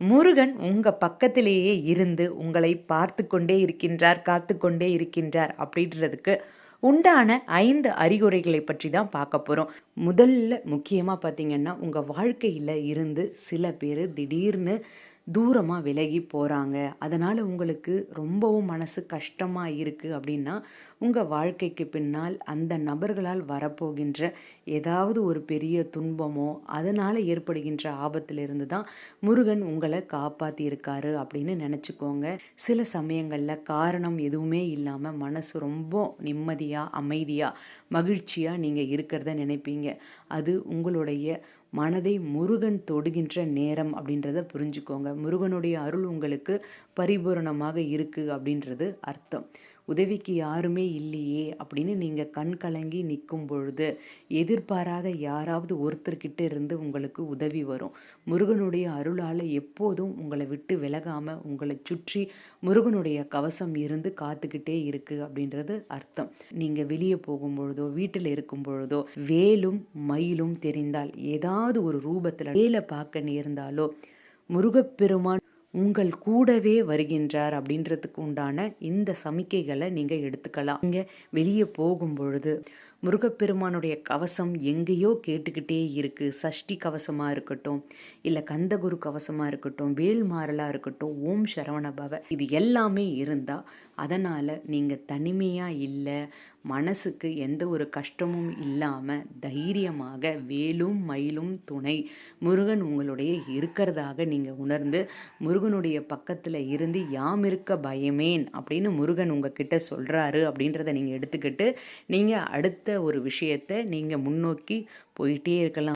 முருகன் உங்கள் பக்கத்திலேயே இருந்து உங்களை பார்த்து கொண்டே இருக்கின்றார் காத்து கொண்டே இருக்கின்றார் அப்படின்றதுக்கு உண்டான ஐந்து அறிகுறைகளை பற்றி தான் பார்க்க போகிறோம் முதல்ல முக்கியமாக பார்த்தீங்கன்னா உங்கள் வாழ்க்கையில் இருந்து சில பேர் திடீர்னு தூரமாக விலகி போகிறாங்க அதனால் உங்களுக்கு ரொம்பவும் மனசு கஷ்டமாக இருக்குது அப்படின்னா உங்கள் வாழ்க்கைக்கு பின்னால் அந்த நபர்களால் வரப்போகின்ற ஏதாவது ஒரு பெரிய துன்பமோ அதனால் ஏற்படுகின்ற ஆபத்திலிருந்து தான் முருகன் உங்களை காப்பாற்றியிருக்காரு அப்படின்னு நினச்சிக்கோங்க. சில சமயங்களில் காரணம் எதுவுமே இல்லாமல் மனசு ரொம்ப நிம்மதியாக அமைதியாக மகிழ்ச்சியாக நீங்கள் இருக்கிறத நினைப்பீங்க. அது உங்களுடைய மனதை முருகன் தொடுகின்ற நேரம் அப்படின்றத புரிஞ்சுக்கோங்க. முருகனுடைய அருள் உங்களுக்கு பரிபூரணமாக இருக்குது அப்படின்றது அர்த்தம். உதவிக்கு யாருமே இல்லையே அப்படின்னு நீங்கள் கண் கலங்கி நிற்கும் பொழுது எதிர்பாராத யாராவது ஒருத்தர்கிட்ட இருந்து உங்களுக்கு உதவி வரும். முருகனுடைய அருளால் எப்போதும் உங்களை விட்டு விலகாமல் உங்களை சுற்றி முருகனுடைய கவசம் இருந்து காத்துக்கிட்டே இருக்குது அப்படின்றது அர்த்தம். நீங்கள் வெளியே போகும் பொழுதோ வீட்டில் இருக்கும் பொழுதோ வேலும் மயிலும் தெரிந்தால் ஏதாவது ஒரு ரூபத்தில் வேலை பார்க்க நேர்ந்தாலோ முருகப்பெருமான் உங்கள் கூடவே வருகின்றார் அப்படின்றதுக்கு உண்டான இந்த சமிக்கைகளை நீங்கள் எடுத்துக்கலாம். நீங்கள் வெளியே போகும் பொழுது முருகப்பெருமானுடைய கவசம் எங்கேயோ கேட்டுக்கிட்டே இருக்குது சஷ்டி கவசமாக இருக்கட்டும் இல்லை கந்தகுரு கவசமாக இருக்கட்டும் வேல்மாறலாக இருக்கட்டும் ஓம் சரவண பவ இது எல்லாமே இருந்தால் அதனால் நீங்கள் தனிமையாக இல்லை மனசுக்கு எந்த ஒரு கஷ்டமும் இல்லாமல் தைரியமாக வேலும் மயிலும் துணை முருகன் உங்களுடைய இருக்கிறதாக நீங்கள் உணர்ந்து முருகனுடைய பக்கத்தில் இருந்து யாம் இருக்க பயமேன் அப்படின்னு முருகன் உங்ககிட்ட சொல்கிறாரு அப்படின்றத நீங்கள் எடுத்துக்கிட்டு நீங்கள் அடுத்த ஒரு விஷயத்தை நீங்கள் முன்னோக்கி போயிட்டே இருக்கலாம்.